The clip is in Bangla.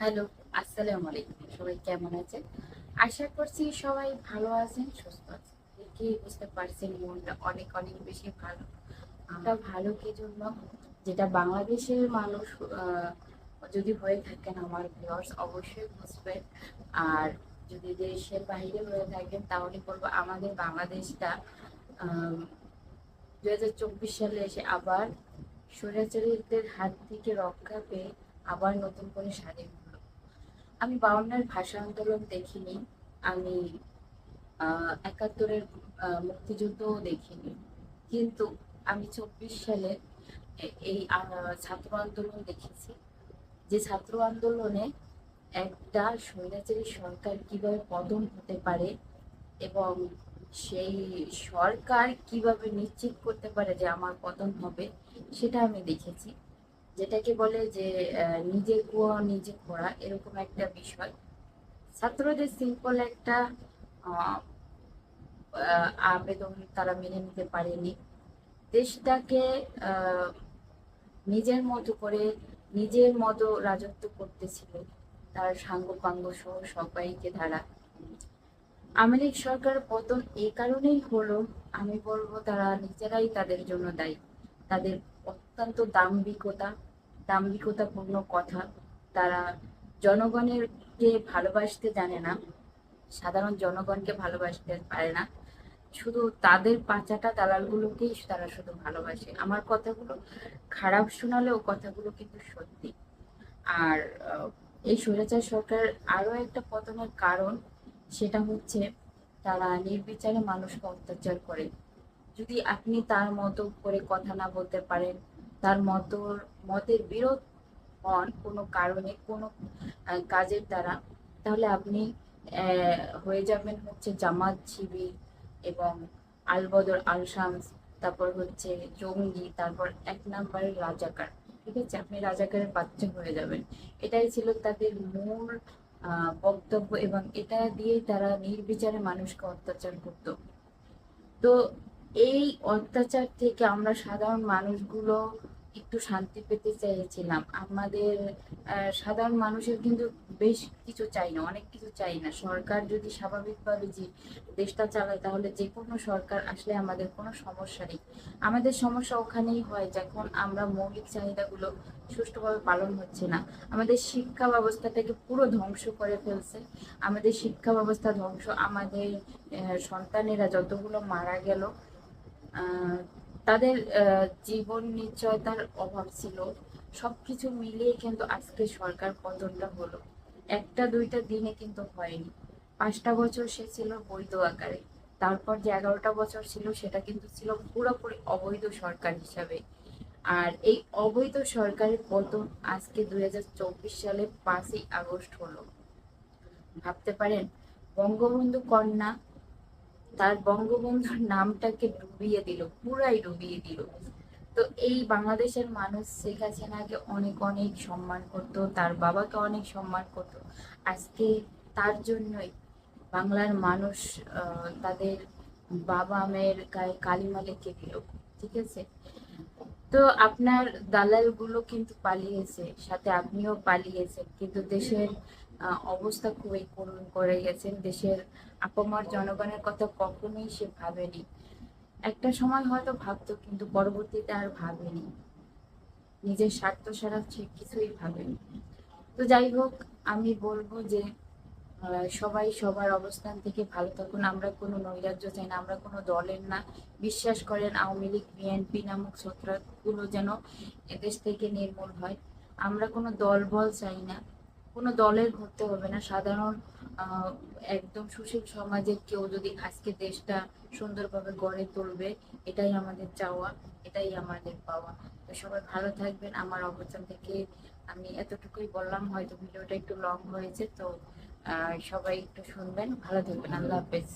হ্যালো, আসসালামু আলাইকুম। সবাই কেমন আছেন? আশা করছি সবাই ভালো আছেন, সুস্থ আছেন। দেখে বুঝতে পারছেন মনটা অনেক অনেক বেশি ভালো। আমরা ভালো কি জন্য? যেটা বাংলাদেশের মানুষ যদি হয়ে থাকেন আমার ভিউয়ার্স অবশ্যই বুঝবেন। আর যদি দেশের বাইরে হয়ে থাকেন, তাহলে বলব আমাদের বাংলাদেশটা দু হাজার চব্বিশ সালে এসে আবার স্বৈরাচারীদের হাত থেকে রক্ষা পেয়ে আবার নতুন করে স্বাধীন আমি বাউন্নের ভাষা আন্দোলন দেখিনি আমি একাত্তরের আহ, মুক্তিযুদ্ধও দেখিনি। কিন্তু আমি চব্বিশ সালে এই ছাত্র আন্দোলন দেখেছি। যে ছাত্র আন্দোলনে একটা স্বৈরাচারী সরকার কীভাবে পতন হতে পারে এবং সেই সরকার কীভাবে নিশ্চিত করতে পারে যে আমার পতন হবে সেটা আমি দেখেছি। যেটাকে বলে যে নিজে কুয়া, নিজে খোঁড়া এরকম একটা বিষয়। ছাত্রদের সিম্পল একটা আবেদন তারা মেনে নিতে পারেনি। দেশটাকে নিজের মতো করে, নিজের মতো রাজত্ব করতেছিল তার সাঙ্গ পাঙ্গ সহ সবাইকে ধারা লীগ সরকার পতন এই কারণেই হলো, আমি বলব তারা নিজেরাই তাদের জন্য দায়ী। তাদের অত্যন্ত দাম্ভিকতা, দাম্ভিকতাপূর্ণ কথা। তারা জনগণের কে ভালোবাসতে জানে না, সাধারণ জনগণকে ভালোবাসতে পারে না। শুধু তাদের পাচাটা দালালগুলোকেই তারা শুধু ভালোবাসে। আমার কথাগুলো খারাপ শোনালেও কথাগুলো কিন্তু সত্যি। আর এই স্বৈরাচার সরকার আরও একটা পতনের কারণ সেটা হচ্ছে তারা নির্বিচারে মানুষকে অত্যাচার করে। যদি আপনি তার মতো করে কথা না বলতে পারেন তার মতো, মতের বিরোধ হন কোনো কারণে, কোনো কাজের দ্বারা, তাহলে আপনি হয়ে যাবেন হচ্ছে জামাত শিবির এবং আলবদর আল শামস তারপর হচ্ছে জঙ্গি, তারপর এক নম্বরের রাজাকার, ঠিক আছে? আপনি রাজাকারের বাচ্চা হয়ে যাবেন। এটাই ছিল তাদের মূল বক্তব্য এবং এটা দিয়েই তারা নির্বিচারে মানুষকে অত্যাচার করতো। তো এই অত্যাচার থেকে আমরা সাধারণ মানুষগুলো একটু শান্তি পেতে চেয়েছিলাম। আমাদের সাধারণ মানুষের কিন্তু বেশ কিছু চাই না, অনেক কিছু চাই না। সরকার যদি স্বাভাবিকভাবে যে দেশটা চালায়, তাহলে যে কোনো সরকার আসলে আমাদের কোনো সমস্যা নেই। আমাদের সমস্যা ওখানেই হয় যখন আমরা মৌলিক চাহিদাগুলো সুষ্ঠুভাবে পালন হচ্ছে না। আমাদের শিক্ষা ব্যবস্থাটাকে পুরো ধ্বংস করে ফেলছে। আমাদের শিক্ষা ব্যবস্থা ধ্বংস। আমাদের সন্তানেরা যতগুলো মারা গেল তাদের জীবন নিশ্চয়তার অভাব ছিল। সবকিছু মিলিয়ে কিন্তু আজকে সরকার পতনটা হলো। একটা দুইটা দিনে কিন্তু হয়নি। পাঁচটা বছর সে ছিল বৈধ আকারে। তারপর যে এগারোটা বছর ছিল, সেটা কিন্তু ছিল পুরোপুরি অবৈধ সরকার হিসাবে। আর এই অবৈধ সরকারের পতন আজকে দুই হাজার চব্বিশ সালে পাঁচই আগস্ট হলো। ভাবতে পারেন, বঙ্গবন্ধু কন্যা তার বঙ্গবন্ধুর নামটাকে ডুবিয়ে দিল, পুরাই ডুবিয়ে দিল। তো এই বাংলাদেশের মানুষ শেখ হাসিনাকে অনেক অনেক সম্মান করতো, তার বাবাকে অনেক সম্মান করতো। আজকে তার জন্যই বাংলার মানুষ তাদের বাবা মেয়ের গায়ে কালিমা লিখে দিল, ঠিক আছে? তো আপনার দালালগুলো কিন্তু পালিয়েছে, সাথে আপনিও পালিয়েছেন, কিন্তু দেশের অবস্থা খুবই করুণ করে গেছেন দেশের আপামার জনগণের কথা কখনোই সে ভাবেনি। একটা সময় হয়তো ভাবতো, কিন্তু পরবর্তীতে আর ভাবেনি। নিজের স্বার্থ ছাড়া সে কিছুই ভাবেনি। তো যাই হোক, আমি বলব যে সবাই সবার অবস্থান থেকে ভালো থাকুন। আমরা কোনো নৈরাজ্য চাই না, আমরা কোনো দলের না। বিশ্বাস করেন, আওয়ামী লীগ, বিএনপি নামক ছত্রাকগুলো যেন এদেশ থেকে নির্মূল হয়। আমরা কোনো দলবল চাই না। কোনো দলের ঘুরতে হবে না। সাধারণ একদম সুশীল সমাজের কেউ যদি আজকে দেশটা সুন্দরভাবে গড়ে তুলবে, এটাই আমাদের চাওয়া, এটাই আমাদের পাওয়া। তো সবাই ভালো থাকবেন। আমার অবস্থান থেকে আমি এতটুকুই বললাম, হয়তো ভিডিওটা একটু লং হয়েছে, তো সবাই একটু শুনবেন। ভালো থাকবেন। আল্লাহ হাফেজ।